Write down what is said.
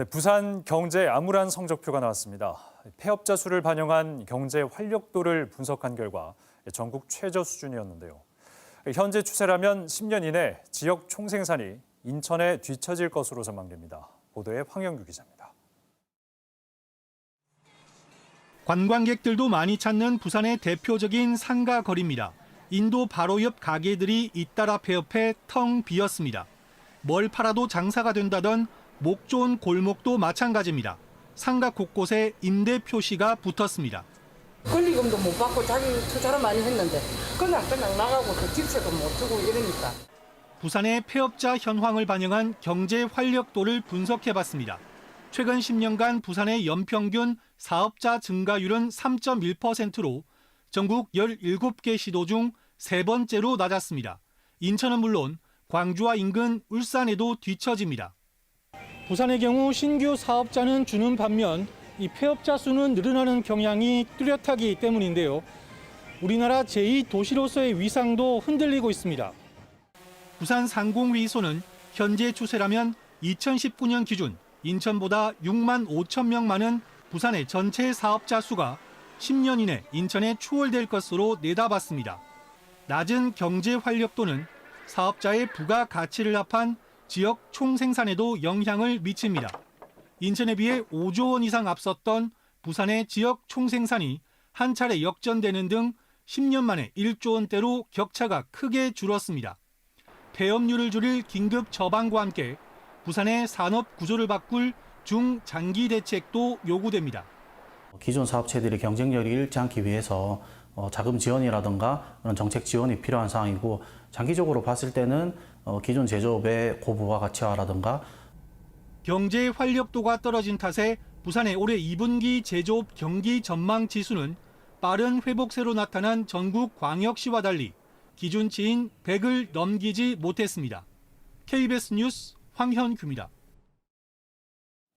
네, 부산 경제 암울한 성적표가 나왔습니다. 폐업자 수를 반영한 경제 활력도를 분석한 결과 전국 최저 수준이었는데요. 현재 추세라면 10년 이내 지역 총생산이 인천에 뒤처질 것으로 전망됩니다. 보도에 황영규 기자입니다. 관광객들도 많이 찾는 부산의 대표적인 상가 거리입니다. 인도 바로 옆 가게들이 잇따라 폐업해 텅 비었습니다. 뭘 팔아도 장사가 된다던 목 좋은 골목도 마찬가지입니다. 상가 곳곳에 임대 표시가 붙었습니다. 권리금도 못 받고 자기 투자를 많이 했는데 그냥 그냥 나가고 그 집세도 못 주고 이러니까 부산의 폐업자 현황을 반영한 경제 활력도를 분석해봤습니다. 최근 10년간 부산의 연평균 사업자 증가율은 3.1%로 전국 17개 시도 중 세 번째로 낮았습니다. 인천은 물론 광주와 인근 울산에도 뒤처집니다. 부산의 경우 신규 사업자는 주는 반면 이 폐업자 수는 늘어나는 경향이 뚜렷하기 때문인데요. 우리나라 제2도시로서의 위상도 흔들리고 있습니다. 부산 상공회의소는 현재 추세라면 2019년 기준 인천보다 6만 5천 명 많은 부산의 전체 사업자 수가 10년 이내 인천에 추월될 것으로 내다봤습니다. 낮은 경제 활력도는 사업자의 부가 가치를 합한 지역 총생산에도 영향을 미칩니다. 인천에 비해 5조 원 이상 앞섰던 부산의 지역 총생산이 한 차례 역전되는 등 10년 만에 1조 원대로 격차가 크게 줄었습니다. 폐업률을 줄일 긴급 처방과 함께 부산의 산업 구조를 바꿀 중장기 대책도 요구됩니다. 기존 사업체들이 경쟁력이 잃지 않기 위해서 어, 자금 지원이라든가 그런 정책 지원이 필요한 상황이고 장기적으로 봤을 때는 어, 기존 제조업의 고부가 가치화라든가 경제 활력도가 떨어진 탓에 부산의 올해 2분기 제조업 경기 전망 지수는 빠른 회복세로 나타난 전국 광역시와 달리 기준치인 100을 넘기지 못했습니다. KBS 뉴스 황현규입니다.